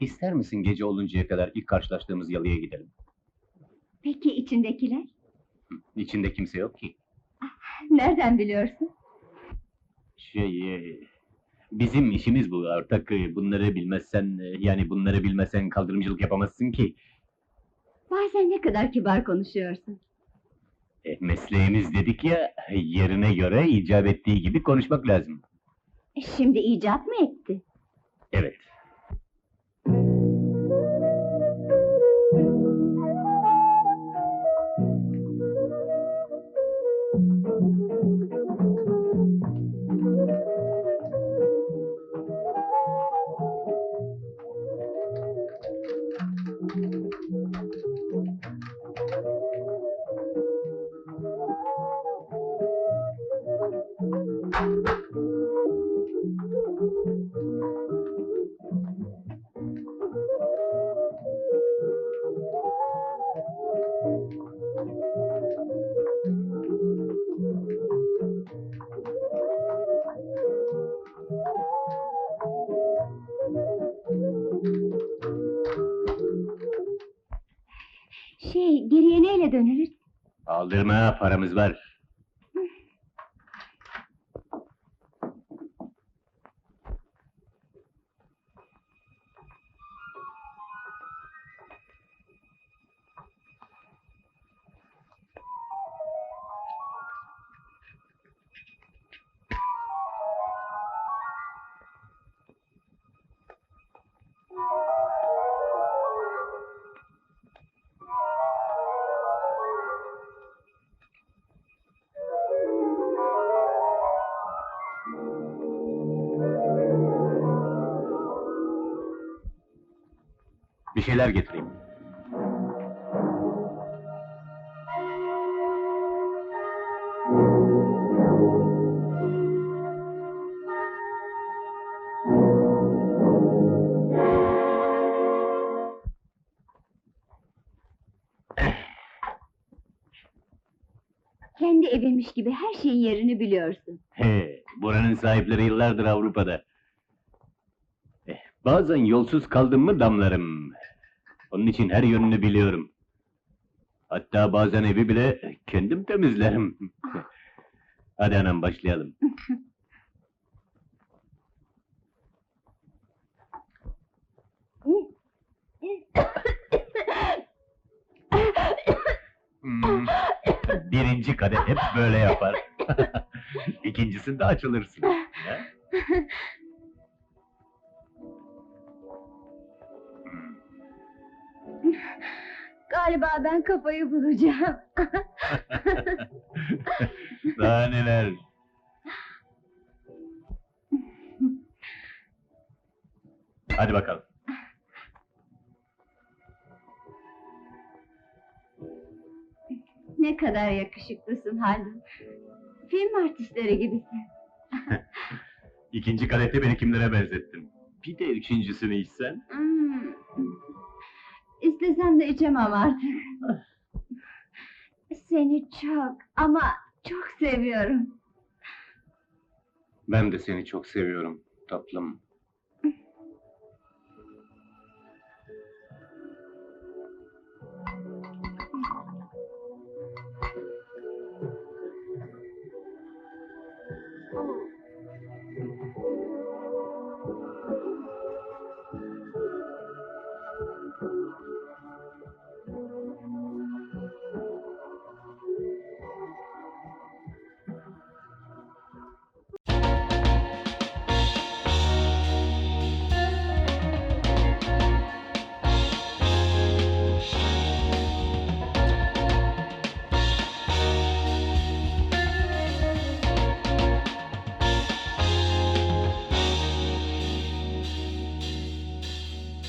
İster misin gece oluncaya kadar ilk karşılaştığımız yalıya gidelim? Peki içindekiler? İçinde kimse yok ki. Nereden biliyorsun? Şey, e, bizim işimiz bu artık e, bunları bilmezsen, e, yani bunları bilmezsen kaldırımcılık yapamazsın ki. Bazen ne kadar kibar konuşuyorsun. E, mesleğimiz dedik ya, yerine göre icap ettiği gibi konuşmak lazım. Şimdi icap mı etti? Evet. Şey, döneriz? Aldırma, paramız var. Şeyler getireyim. Kendi evinmiş gibi her şeyin yerini biliyorsun. He, buranın sahipleri yıllardır Avrupa'da. Eh, bazen yolsuz kaldım mı damlarım. Onun için her yönünü biliyorum. Hatta bazen evi bile kendim temizlerim. Hadi anam başlayalım. Hmm, Birinci kadeh hep böyle yapar. İkincisinde açılırsın. Ha? Galiba ben kafayı bulacağım. Daha neler? Hadi bakalım. ne kadar yakışıklısın Haldun. Film artistleri gibisin. İkinci kadehte beni kimlere benzettin? Bir de üçüncüsünü içsen. Hmm. İstesem de içemem artık. Seni çok ama çok seviyorum. Ben de seni çok seviyorum tatlım.